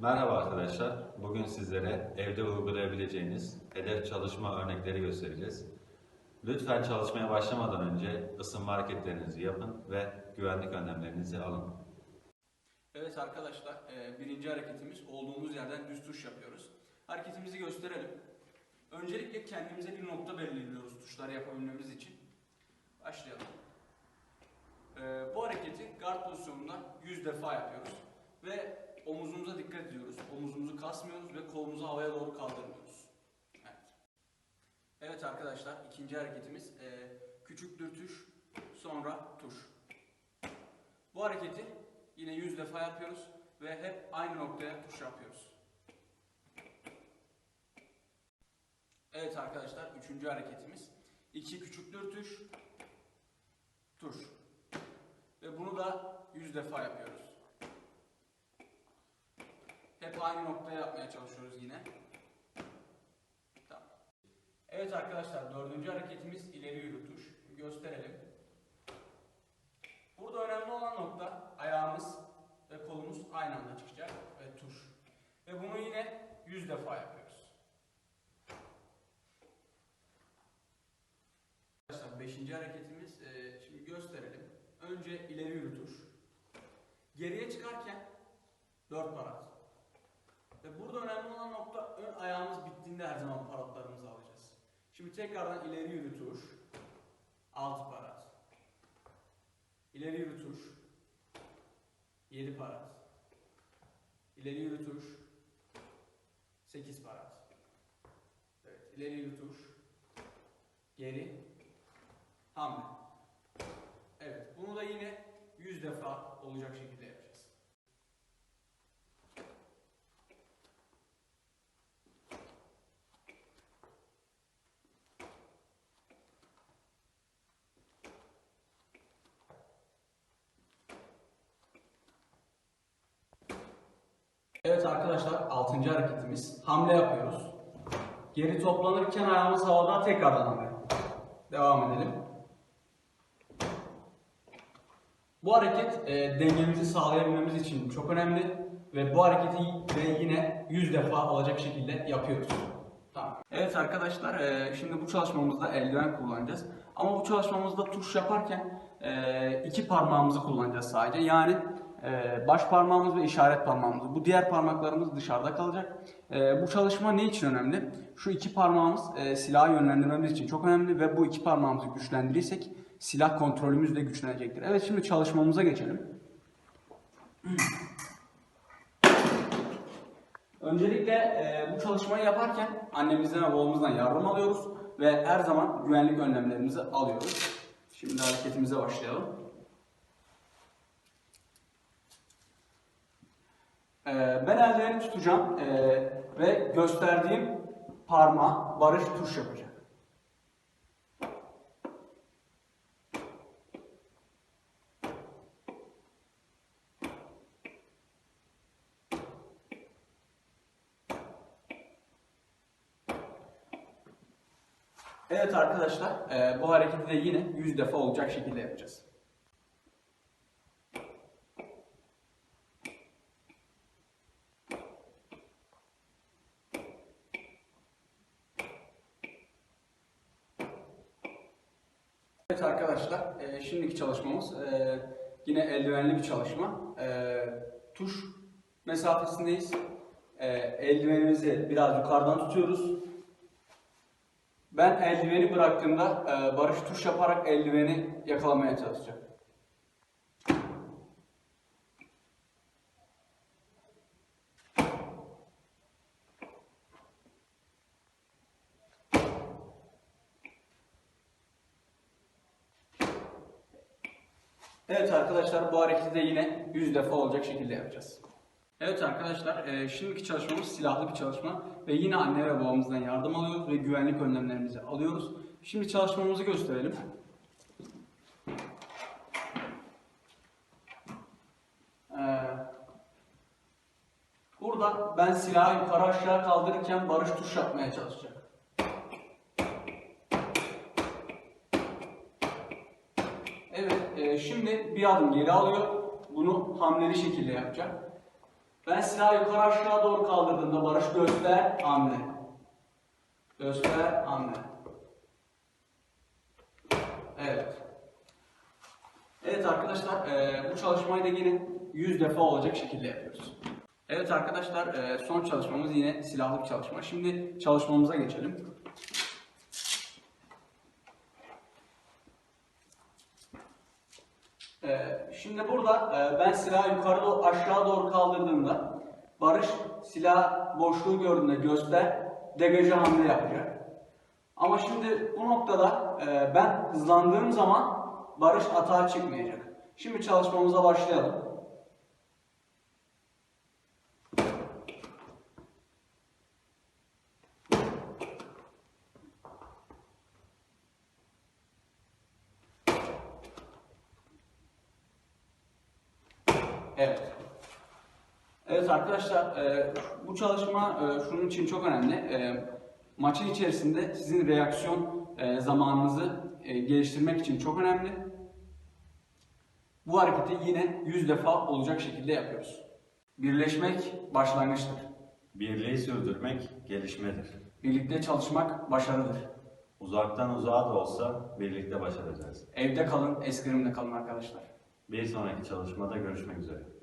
Merhaba arkadaşlar. Bugün sizlere evde uygulayabileceğiniz hedef çalışma örnekleri göstereceğiz. Lütfen çalışmaya başlamadan önce ısınma hareketlerinizi yapın ve güvenlik önlemlerinizi alın. Evet arkadaşlar, e, birinci hareketimiz olduğumuz yerden düz tuş yapıyoruz. Hareketimizi gösterelim. Öncelikle kendimize bir nokta belirliyoruz tuşları yapabilmemiz için. Başlayalım. E, bu hareketi guard pozisyonunda 100 defa yapıyoruz. Ve omuzumuza dikkat ediyoruz. Omuzumuzu kasmıyoruz ve kolumuzu havaya doğru kaldırmıyoruz. Evet. Evet arkadaşlar, ikinci hareketimiz e, küçük dürtüş, sonra tuş. Bu hareketi yine 100 defa yapıyoruz ve hep aynı noktaya tuş yapıyoruz. Evet arkadaşlar üçüncü hareketimiz. iki küçük dürtüş, tuş. Ve bunu da 100 defa yapıyoruz. Hep aynı noktaya yapmaya çalışıyoruz yine. Evet arkadaşlar dördüncü hareketimiz ileri yürütüş. Gösterelim. Burada önemli olan nokta ayağımız ve kolumuz aynı anda çıkacak ve tuş. Ve bunu yine 100 defa yapıyoruz. Arkadaşlar 5. hareketimiz e, şimdi gösterelim. Önce ileri yürütüş. Geriye çıkarken 4 parat. Ve burada önemli olan nokta ön ayağımız bittiğinde her zaman paratlarımızı alacağız. Şimdi tekrardan ileri yürütüş. 6 parat. İleri yürütüş. 7 parat. İleri yürütüş. 8 parat. Evet, ileri yürütüş. Geri. Hamle. Evet, bunu da yine 100 defa olacak şekilde yapacağız. Evet arkadaşlar 6. hareketimiz hamle yapıyoruz. Geri toplanırken ayağımız havada tekrardan hamle. Devam edelim. Bu hareket e, dengemizi sağlayabilmemiz için çok önemli ve bu hareketi de yine 100 defa olacak şekilde yapıyoruz. Tamam. Evet arkadaşlar e, şimdi bu çalışmamızda eldiven kullanacağız. Ama bu çalışmamızda tuş yaparken e, iki parmağımızı kullanacağız sadece. Yani e, baş parmağımız ve işaret parmağımız. Bu diğer parmaklarımız dışarıda kalacak. E, bu çalışma ne için önemli? Şu iki parmağımız e, silahı yönlendirmemiz için çok önemli ve bu iki parmağımızı güçlendirirsek silah kontrolümüz de güçlenecektir. Evet şimdi çalışmamıza geçelim. Öncelikle e, bu çalışmayı yaparken annemizden ve babamızdan yardım alıyoruz ve her zaman güvenlik önlemlerimizi alıyoruz. Şimdi hareketimize başlayalım. E, ben eldiveni tutacağım e, ve gösterdiğim parmağı barış tuş yapacak. Evet arkadaşlar, e, bu hareketi de yine 100 defa olacak şekilde yapacağız. Evet arkadaşlar, e, şimdiki çalışmamız e, yine eldivenli bir çalışma. E, tuş mesafesindeyiz. E, eldivenimizi biraz yukarıdan tutuyoruz. Ben eldiveni bıraktığımda e, Barış tuş yaparak eldiveni yakalamaya çalışacak. Evet arkadaşlar bu hareketi de yine 100 defa olacak şekilde yapacağız. Evet arkadaşlar e, şimdiki çalışmamız silahlı bir çalışma ve yine anne ve babamızdan yardım alıyoruz ve güvenlik önlemlerimizi alıyoruz. Şimdi çalışmamızı gösterelim. Ee, burada ben silahı yukarı aşağı kaldırırken Barış tuş yapmaya çalışacak. Evet, e, şimdi bir adım geri alıyor. Bunu hamleli şekilde yapacak. Ben silahı yukarı aşağı doğru kaldırdığımda Barış göster hamle. Göster hamle. Evet. Evet arkadaşlar eee, bu çalışmayı da yine 100 defa olacak şekilde yapıyoruz. Evet arkadaşlar eee, son çalışmamız yine silahlı bir çalışma. Şimdi çalışmamıza geçelim. Şimdi burada e, ben silahı yukarı doğru, aşağı doğru kaldırdığımda Barış silah boşluğu gördüğünde göster degaja hamle yapacak. Ama şimdi bu noktada e, ben hızlandığım zaman Barış atağa çıkmayacak. Şimdi çalışmamıza başlayalım. Evet. Evet arkadaşlar, e, bu çalışma e, şunun için çok önemli. E, maçın içerisinde sizin reaksiyon e, zamanınızı e, geliştirmek için çok önemli. Bu hareketi yine 100 defa olacak şekilde yapıyoruz. Birleşmek başlangıçtır. Birliği sürdürmek gelişmedir. Birlikte çalışmak başarıdır. Uzaktan uzağa da olsa birlikte başaracağız. Evde kalın, eskrimde kalın arkadaşlar. Bir sonraki çalışmada görüşmek üzere.